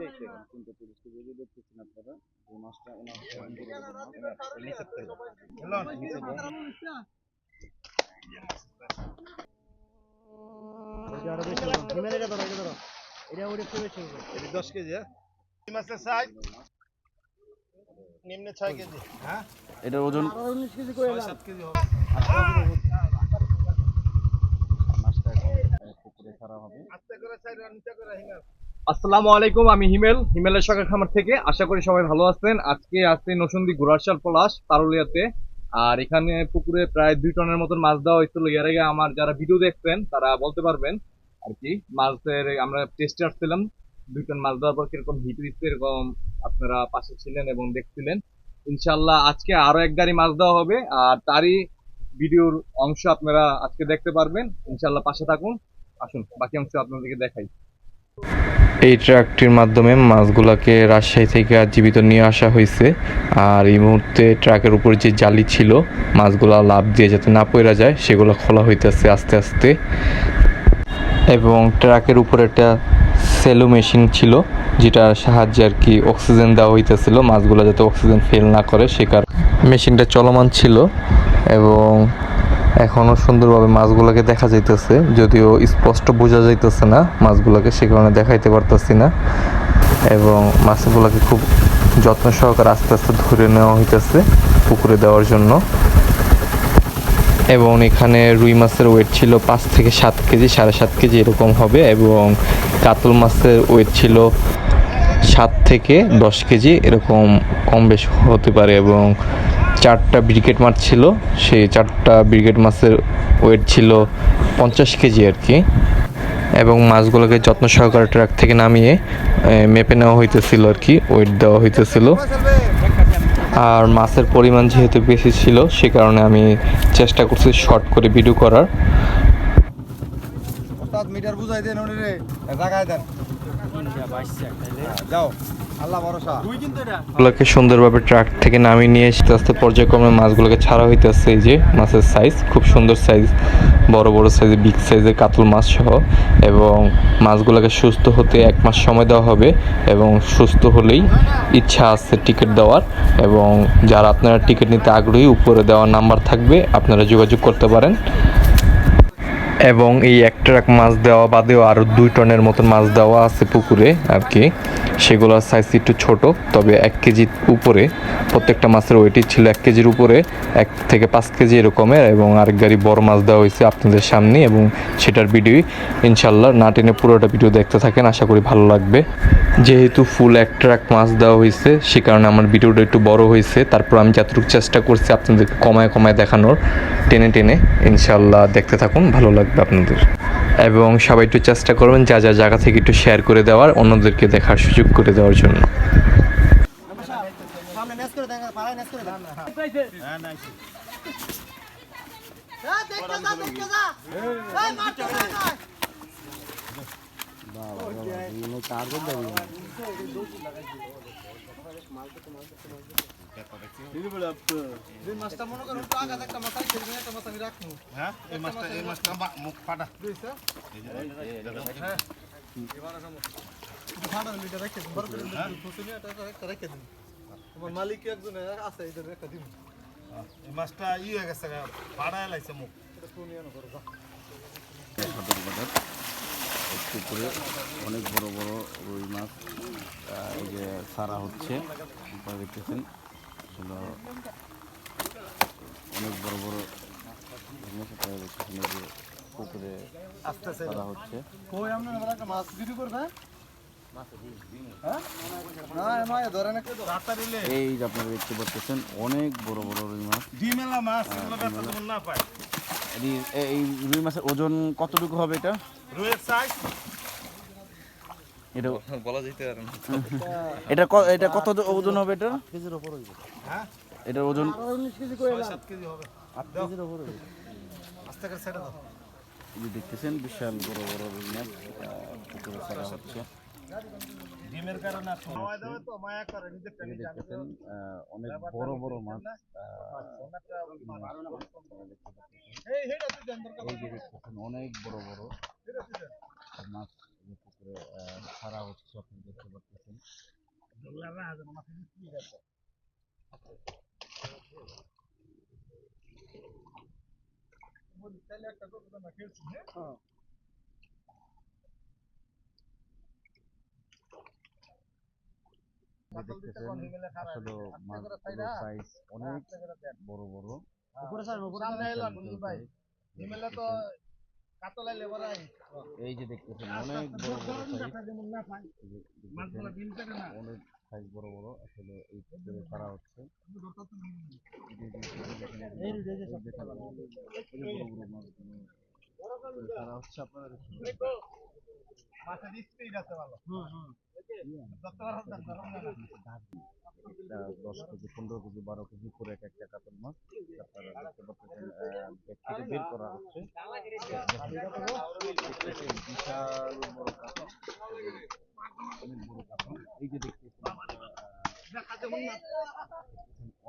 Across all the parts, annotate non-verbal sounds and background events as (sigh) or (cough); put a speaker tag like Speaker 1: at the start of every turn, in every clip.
Speaker 1: এখন কিন্তু কেজি যদি দেখতেছেন আপনারা। এই মাছটা ওনার।
Speaker 2: দশ কেজি হ্যাঁ? মাছের সাইজ নিম্নে ছয় কেজি। হ্যাঁ?
Speaker 1: এটার ওজন
Speaker 2: ছয় সাত কেজি হবে।
Speaker 1: মাছটা পুকুরে ছাড়া হবে।
Speaker 2: আস্তে করে সাইড নিচে করে হিঙ্গার
Speaker 3: আসসালামু আলাইকুম, আমি হিমেল, হিমেলের সরকার খামার থেকে। আশা করি সবাই ভালো আছেন। আজকে আসছে নসন্দি ঘোড়ারশাল পলাশ পারুলিয়াতে আর এখানে পুকুরে প্রায় দুই টনের মতন মাছ দেওয়া হয়েছিল। এর আগে আমার যারা ভিডিও দেখছেন, তারা বলতে পারবেন আর কি, মাছের আমরা টেস্টে আসছিলাম দুই টন মাছ দেওয়ার পর কীরকম হিট দিচ্ছে, এরকম আপনারা পাশে ছিলেন এবং দেখছিলেন। ইনশাল্লাহ আজকে আরও এক গাড়ি মাছ দেওয়া হবে। আর তারই ভিডিওর অংশ আপনারা আজকে দেখতে পারবেন। ইনশাল্লাহ পাশে থাকুন। আসুন, বাকি অংশ আপনাদেরকে দেখাই।
Speaker 4: এই ট্রাকটির মাধ্যমে মাছগুলাকে রাজশাহী থেকে জীবিত নিয়ে আসা হয়েছে। আর এই মুহূর্তে ট্রাকের উপর যে জালি ছিল, মাছগুলা লাভ দিয়ে যাতে না পড়া যায়, সেগুলো খোলা হইতেছে আস্তে আস্তে। এবং ট্রাকের উপর একটা সেলো মেশিন ছিল, যেটার সাহায্যে আর কি অক্সিজেন দেওয়া হইতেছিল, মাছগুলো যাতে অক্সিজেন ফেল না করে, সে কারণে। মেশিনটা চলমান ছিল এবং এখনও সুন্দরভাবে মাছগুলোকে দেখা যাইতেছে, যদিও স্পষ্ট বোঝা যাইতেছে না মাছগুলোকে, সে কারণে দেখাইতে পারতেছি না। এবং মাছগুলোকে খুব যত্ন সহকারে আস্তে আস্তে ধরে নেওয়া হইতেছে পুকুরে দেওয়ার জন্য। এবং এখানে রুই মাছের ওয়েট ছিল পাঁচ থেকে সাত কেজি, সাড়ে সাত কেজি এরকম হবে। এবং কাতল মাছের ওয়েট ছিল সাত থেকে দশ কেজি, এরকম কম বেশ হতে পারে। এবং চারটা ব্রিগেড মাছ ছিল। সেই চারটা ব্রিগেড মাছের ওয়েট ছিল পঞ্চাশ কেজি আর কি এবং মাছগুলোকে যত্ন সহকারে ট্রাক থেকে নামিয়ে মেপে নেওয়া হইতেছিল আর কি ওয়েট দেওয়া হইতেছিল। আর মাছের পরিমাণ যেহেতু বেশি ছিল, সে কারণে আমি চেষ্টা করছি শর্ট করে ভিডিও করার।
Speaker 2: মিটার বুঝাই দেন দেন।
Speaker 4: মাছগুলোকে সুন্দরভাবে ট্রাক থেকে নামিয়ে নিয়ে আস্তে আস্তে পর্যায়ক্রমে মাছগুলোকে ছাড়া হইতেছে এই যে মাছের সাইজ খুব সুন্দর সাইজ বড় বড় সাইজের বিগ সাইজের কাতল মাছ সহ। এবং মাছগুলোকে সুস্থ হতে এক মাস সময় দেওয়া হবে এবং সুস্থ হলেই ইচ্ছা আছে টিকিট দেওয়ার। এবং যারা আপনারা টিকিট নিতে আগ্রহী উপরে দেওয়ার নাম্বার থাকবে আপনারা যোগাযোগ করতে পারেন। এবং এই এক ট্রাক মাছ দেওয়া বাদেও আরও দুই টনের মতন মাছ দেওয়া আছে পুকুরে আর কি। সেগুলোর সাইজ একটু ছোট, তবে এক কেজির উপরে। প্রত্যেকটা মাছের ওয়েটই ছিল এক কেজির উপরে, এক থেকে পাঁচ কেজি এরকমের এবং আরেক গাড়ি বড় মাছ দেওয়া হয়েছে আপনাদের সামনে এবং সেটার ভিডিও ইনশাল্লাহ না টেনে পুরোটা ভিডিও দেখতে থাকেন, আশা করি ভালো লাগবে। যেহেতু ফুল এক ট্রাক মাছ দেওয়া হয়েছে, সে কারণে আমার ভিডিওটা একটু বড় হয়েছে। তারপর আমি যতটুকু চেষ্টা করছি আপনাদেরকে কমায় কমায় দেখানোর, টেনে টেনে ইনশাল্লাহ দেখতে থাকুন, ভালো লাগবে। আপনাদের এবং সবাই একটু চেষ্টা করবেন যা যা জায়গা থেকে একটু শেয়ার করে দেওয়ার অন্যদেরকে দেখার সুযোগ করে দেওয়ার জন্য
Speaker 2: হ্যাঁ মনে একটা আছে একটা হ্যাঁ? এই এই হ্যাঁ। একটা মালিক একজন আছে দিন।
Speaker 5: এই মাছটা ই হয়ে গেছে পাড়ায় লাগছে মুখ।
Speaker 1: সদর বাজার পুকুরে অনেক বড় বড় রুই মাছ এই যে ছাড়া হচ্ছে আপনারা দেখতেছেন। অনেক বড় বড় পুকুরে হচ্ছে।
Speaker 2: হ্যাঁ?
Speaker 5: রাতারিলে
Speaker 1: এই যে আপনারা দেখতে পাচ্ছেন অনেক বড় বড় রুই মাছ।
Speaker 5: পায়।
Speaker 1: এই- এই রুই মাছের ওজন কতটুকু হবে এটা?
Speaker 5: রুয়ের সাইজ
Speaker 1: এটা (laughs)
Speaker 4: বলা যেতে পারে না। (laughs)
Speaker 1: এটা এটা কত ওজন হবে এটা
Speaker 2: কেজির উপর হইবে
Speaker 1: হ্যাঁ? এটার ওজন
Speaker 2: 19 কেজি কইলা
Speaker 5: সাত কেজি হবে।
Speaker 2: 8 কেজির উপর হইবে আস্তে করে ছেড়ে দাও।
Speaker 1: এই দেখতেছেন বিশাল বড় বড় মাছ পুকুরে ছাড়া হচ্ছে
Speaker 5: ডিমের কারণে
Speaker 1: অনেক বড় বড় মাছ অনেক বড় বড় মাছ ছাড়া হচ্ছে আপনি দেখতে পাচ্ছেন অনেক বড় বড়
Speaker 2: এলাম ভাই। তো
Speaker 1: এই যে দেখতেছেন অনেক বড় বড় অনেক সাইজ বড় বড় আসলে এই পুকুরে ছাড়া হচ্ছে আপনারা
Speaker 2: মাছের স্পিড আছে ভালো যত বড়
Speaker 1: দশ কেজি পনেরো কেজি বারো কেজি করে এক একটা কাতল মাছ আপনারা দেখতে পাচ্ছেন ব্যাগ থেকে বের করা হচ্ছে। বিশাল বড় কাতল অনেক বড় কাতল এই যে দেখতেছেন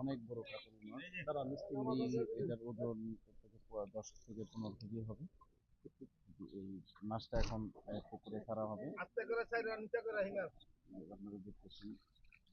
Speaker 1: অনেক বড় কাতল মাছ এই এটার ওজন দশ থেকে পনেরো কেজি হবে। এই মাছটা এখন পুকুরে ছাড়া হবে।
Speaker 2: হিমেল
Speaker 1: আপনারা দেখতেছেন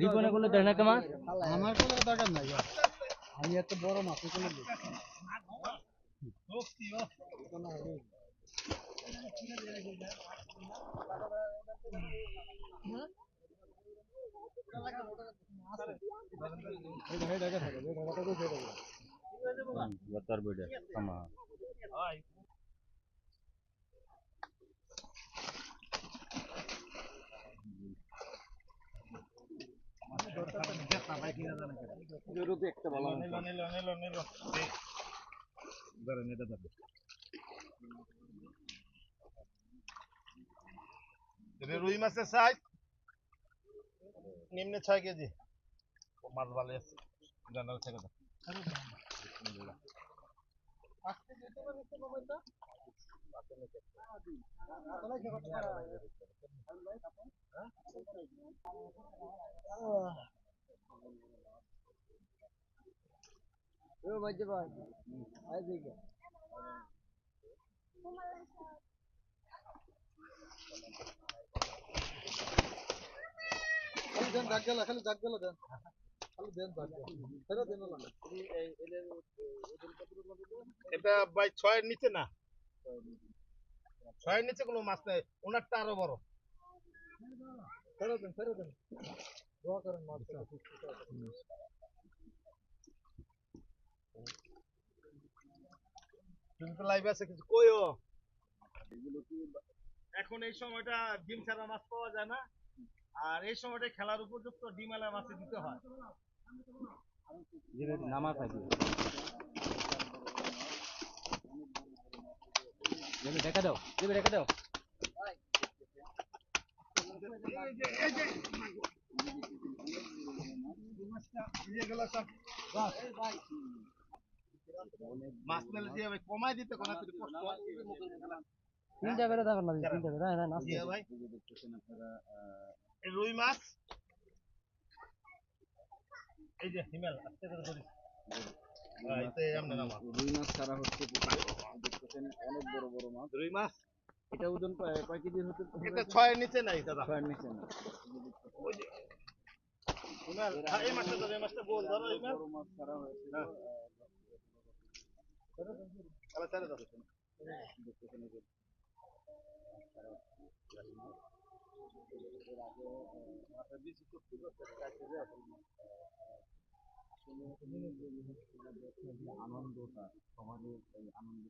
Speaker 6: রিপনে করলে দেয় না কেমন?
Speaker 2: আমার কোনো দরকার নাই আমি এত বড় মাছ কোনো
Speaker 1: Water beda sama.
Speaker 2: নিল নিল নিল নিল ধরেন এটা ধরেন এটা রুই মাছের সাইজ নিম্নে ছয় কেজি। মাছ ভালো আছে। জানাল থেকে দাও
Speaker 7: খালি দেন দাগ গেলা খালি দাগ গেলা দেন। খালি দেন দাগ গেলা। ফেরত দেন না
Speaker 2: এটা ভাই ছয়ের নিচে না। ছয়ের নিচে কোনো মাছ নেই। ওনারটা আরও বড়।
Speaker 7: ফেরত দেন ফেরত দেন। দোয়া করেন মাছ।
Speaker 2: তুমি তো লাইভ আছে কিছু কইও এখন এই সময়টা ডিম ছাড়া মাছ পাওয়া যায় না আর এই সময়টা খেলার উপযুক্ত ডিম আলা মাছে দিতে হয়
Speaker 1: apa itu?
Speaker 6: দেখা দাও দেবে দেখা দাও
Speaker 2: মাছ মেলে দিয়ে ভাই কমাই দিতে কোনো একটু কষ্ট হয়।
Speaker 6: তিনটা করে দেখো না তিনটা করে হ্যাঁ হ্যাঁ
Speaker 2: ভাই
Speaker 1: দেখতেছেন আপনারা
Speaker 2: রুই মাছ। এই যে হিমেল আস্তে করে ধরি হ্যাঁ, মাছ।
Speaker 1: রুই মাছ ছাড়া হচ্ছে দেখতেছেন অনেক বড় বড় মাছ।
Speaker 2: রুই মাছ?
Speaker 1: এটা ওজন কয় কয় কেজি হতে
Speaker 2: এটা ছয়ের নিচে নাই দাদা।
Speaker 1: ছয়ের নিচে না
Speaker 2: হিমেল হ্যাঁ, এই মাছটা ধরো এই মাছটা গোল ধরো
Speaker 1: বড় মাছ ছাড়া হয়েছে
Speaker 2: হ্যাঁ। তাহলে ছেড়ে দাও
Speaker 1: দেখতেছেন এই যে আনন্দটা সমাজের এই আনন্দ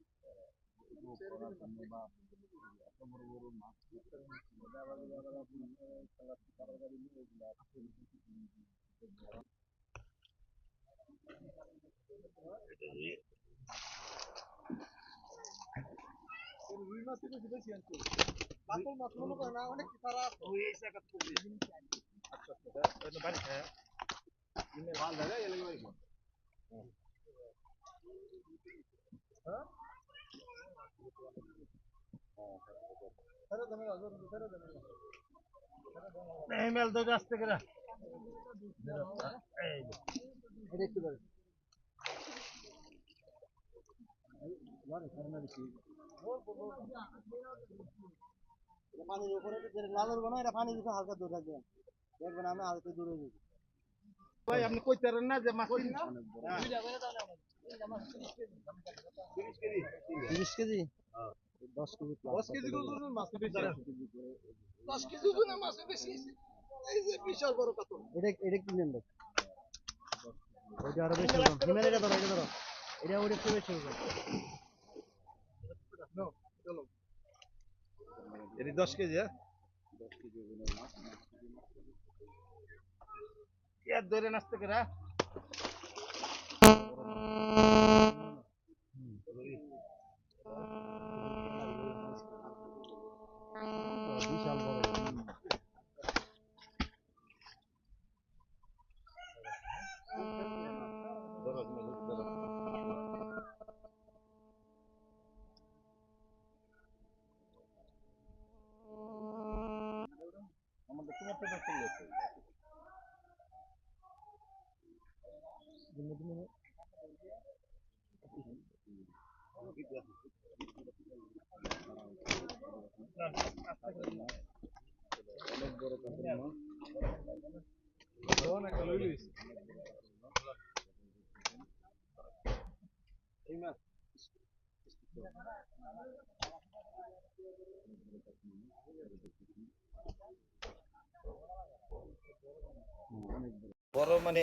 Speaker 1: করার জন্য বা এত বড় বড় মাছ
Speaker 7: রুই মাছ থেকে বেশি আনছে কাতল মাছ মনে করেন না অনেক সারা আছে
Speaker 2: ওই এই জায়গা থেকে
Speaker 5: হিমেল তো আসতে করে
Speaker 6: এটা একটু ধরে পানির উপরে লাল উঠবো না এটা পানি দিতে হালকা দূর থাকবে দেখবেন আমি হালকা দূরে যাব
Speaker 2: ভাই আপনি কইতে পারেন না যে মাছ
Speaker 6: তিরিশ কেজি। দশ কেজি
Speaker 2: দশ কেজি মাছ
Speaker 7: দশ কেজি মাছ বেশি। এই যে বিশাল বড় কাতল
Speaker 6: এটা এটা কি নেন ওইটা আরও বেশি ওজন এটা ধরো। এটা ধরো এটা ওটা একটু বেশি
Speaker 2: এটি দশ কেজি হ্যাঁ? এর ধরে নাচতে করে
Speaker 6: বড়
Speaker 2: মানে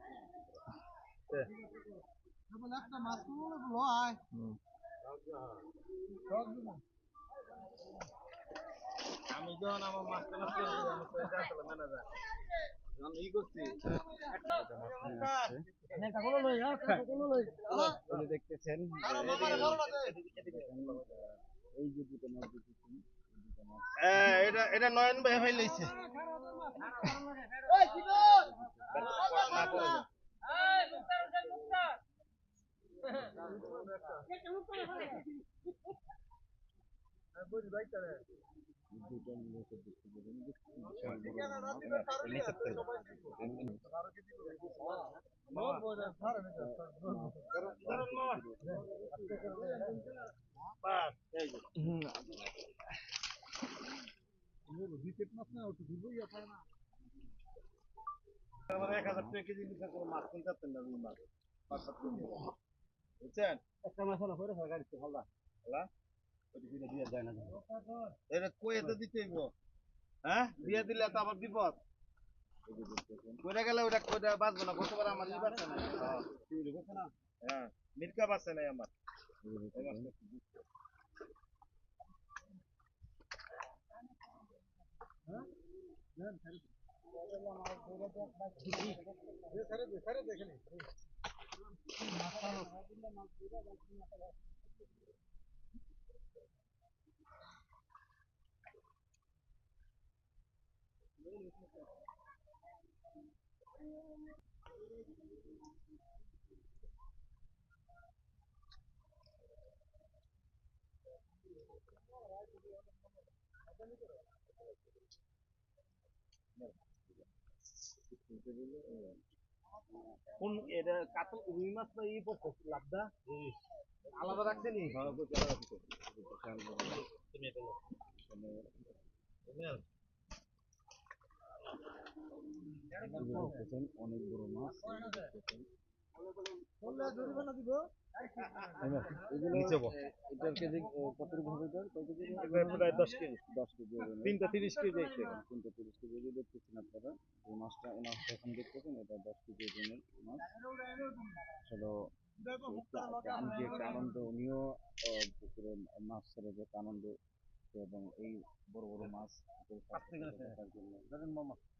Speaker 2: আমি যখন আমার মাস্টার মাস্টার ম্যানেজার যখন ই করছি
Speaker 6: হ্যাঁ কাকলো লই
Speaker 2: উনি দেখতেছেন
Speaker 1: এই যে দুটো মাছ
Speaker 2: হ্যাঁ এটা এটা নয়ন ভাই ভাই লইছে
Speaker 1: দুটো লোকের দেখতে পাবেন বিশাল বড় মাছ
Speaker 2: আমার এক হাজার টাকা কেজি মাছ কিনতে পারতেন না মাছ। বুঝছেন?
Speaker 6: একটা মাছ হলো পরে করে সরকারি হল্লা
Speaker 2: এটা কয়ে তো দিতে হইব? হ্যাঁ? দিয়ে দিলে তো আবার বিপদ। কইরা গেলে ওটা কইরা বাঁচবো না গতবার আমার ই বাঁচে না। হ্যাঁ মির্কা বাঁচে নাই আমার। এই মাছটা। কোন এটা কাতল রুই মাছ না ই পড়ছে লাভদা? আলাদা রাখছে নি?
Speaker 1: দেখতেছেন অনেক বড় মাছ।
Speaker 2: তিনটা তিরিশ কেজি
Speaker 1: তিরিশ কেজি দেখতেছেন আপনারা। এই মাছটা এখন দেখতেছেন এটা দশ কেজি ওজনের মাছ। যে একটা আনন্দ উনিও পুকুরে মাছ ছেড়ে যে আনন্দ এবং এই বড় বড় মাছ জন্য।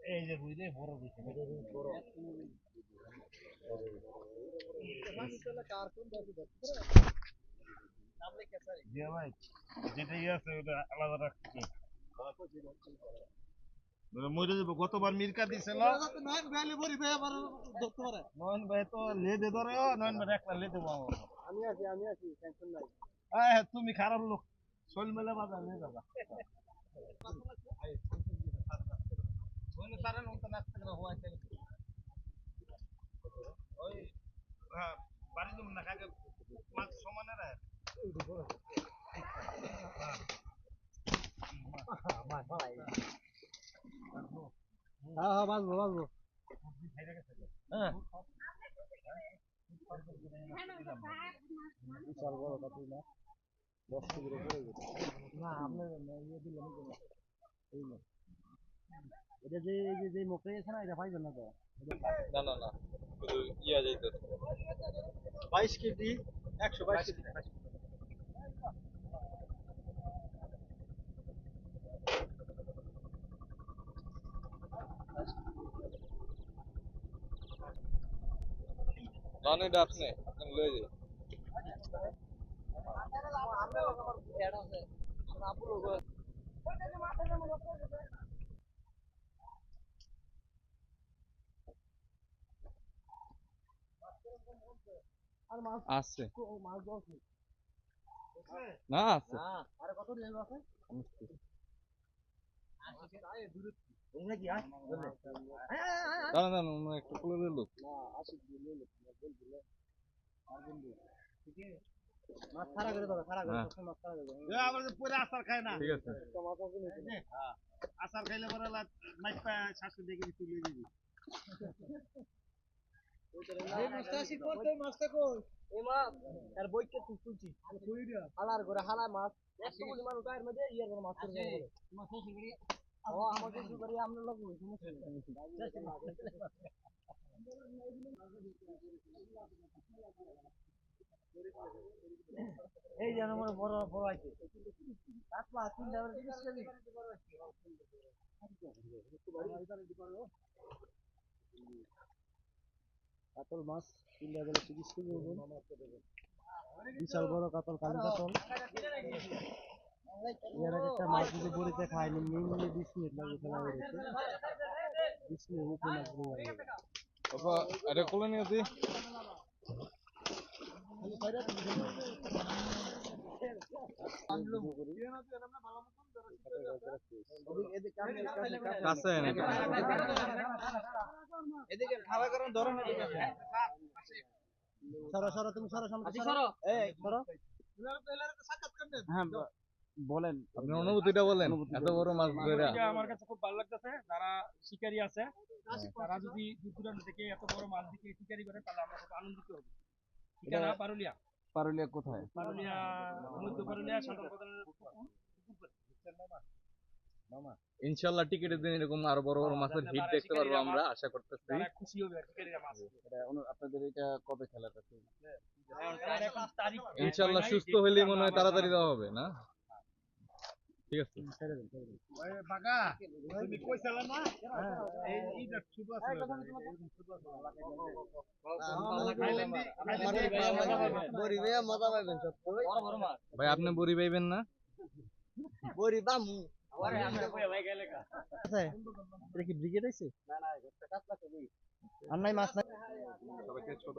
Speaker 2: এই যে বুঝলে বড় ভাই যেটাই আছে ওটা আলাদা রাখছি মরে যাব। গতবার মির্কা দিছিল। নয়ন ভাই তো লেদে ধরে নয়ন ভাই একটা লেদে বাবা
Speaker 6: আমি আছি আমি আছি টেনশন নাই।
Speaker 2: আয় তুমি খারাপ লোক। শৈল মেলে বাজার নিয়ে যাবা। হ্যাঁ সমানে
Speaker 6: হ্যাঁ হ্যাঁ বাঁচবো বাঁচবো।
Speaker 1: বিশাল বড় কাতল মাছ দশ কেজির উপরে
Speaker 6: না আপনার ইয়ে দিলাম এই না এটা যে এই যে যে মুখে গেছে না এটা পাইবেন না তো?
Speaker 3: না না না ইয়া
Speaker 6: বাইশ কেজি একশো বাইশ কেজি।
Speaker 3: নন এটা আপনি। আপনি লয়ে যাই আছে। না আছে।
Speaker 6: আরে কত দিয়ে আছে?
Speaker 3: দাঁড়ান দাঁড়ান আমরা একটু খুলে দিল
Speaker 6: মাছ ছাড়া করে দাও ছাড়া করে
Speaker 3: হ্যাঁ।
Speaker 6: মাছ ছাড়া করে দাও।
Speaker 2: পুরো আচার খায় না।
Speaker 3: ঠিক আছে।
Speaker 2: আচার খাইলে পরে পা শাশুড়ি দেখে তুলে দিবি।
Speaker 7: এই মাছটা আসি করতে মাছটা কই
Speaker 6: এই মাছ। আর বইকে তুই তুলছি হালার করে হালা মাছ। বলি মানুষ গায়ের মধ্যে করে মাছ করে বলে ও আমাকে কি করি আমরা লোক এই যে আমার বড় বড় আছে। কাতলা তিন মাছ তিন গেলে তিরিশ কেজি ওজন বিশাল বড় কাতল কালি কাতল এর আগে একটা মাছ যদি বড়িতে খায়নি মিনিমাম বিশ মিনিট লাগে ফেলা হয়ে বিশ মিনিট উপরে ধরে
Speaker 3: বাবা এটা খুলে নিয়ে দি কাছে
Speaker 2: এদিকে খাওয়া করেন
Speaker 6: সরো সরো তুমি সরো সামনে সরো। এই সরো।
Speaker 1: হ্যাঁ বলেন।
Speaker 3: আপনি অনুভূতিটা বলেন। এত বড় মাছ ধরে।
Speaker 5: আমার কাছে খুব ভালো লাগতেছে যারা শিকারী আছে তারা যদি দূর দূরান্ত থেকে এত বড় মাছ দিকে শিকারি করে তাহলে আমরা খুব আনন্দিত হব। ঠিকানা পারুলিয়া।
Speaker 1: পারুলিয়া কোথায়?
Speaker 5: পারুলিয়া মধ্য পারুলিয়া
Speaker 3: ইনশাল্লাহ টিকিটের দিন এরকম আরও বড় বড় মাছের হিট দেখতে পারব আমরা আশা করতেছি।
Speaker 5: খুশি হবে মাছ।
Speaker 1: এটা আপনাদের এটা কবে খেলাটা?
Speaker 3: ইনশাল্লাহ সুস্থ হইলেই মনে হয় তাড়াতাড়ি দেওয়া হবে না? ঠিক আছে
Speaker 2: ওই বাগা তুমি কইছালা না এই ইটা শুভ আছে
Speaker 6: বড়ি ভাইয়া মজা পাইবেন সব
Speaker 3: ভাই আপনি বড়ি পাইবেন না
Speaker 6: বড়ি বামু এটা কি ব্রিগেড আছে আর নাই মাছ নাই
Speaker 3: সবাইকে ছোট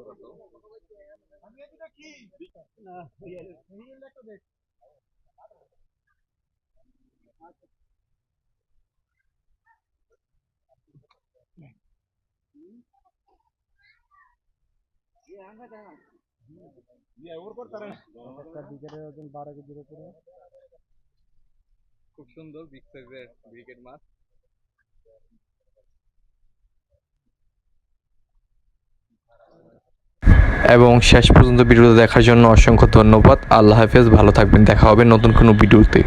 Speaker 3: খুব সুন্দর বিগ সাইজের মাছ
Speaker 4: এবং শেষ পর্যন্ত ভিডিওটা দেখার জন্য অসংখ্য ধন্যবাদ। আল্লাহ হাফেজ, ভালো থাকবেন। দেখা হবে নতুন কোনো ভিডিওতে।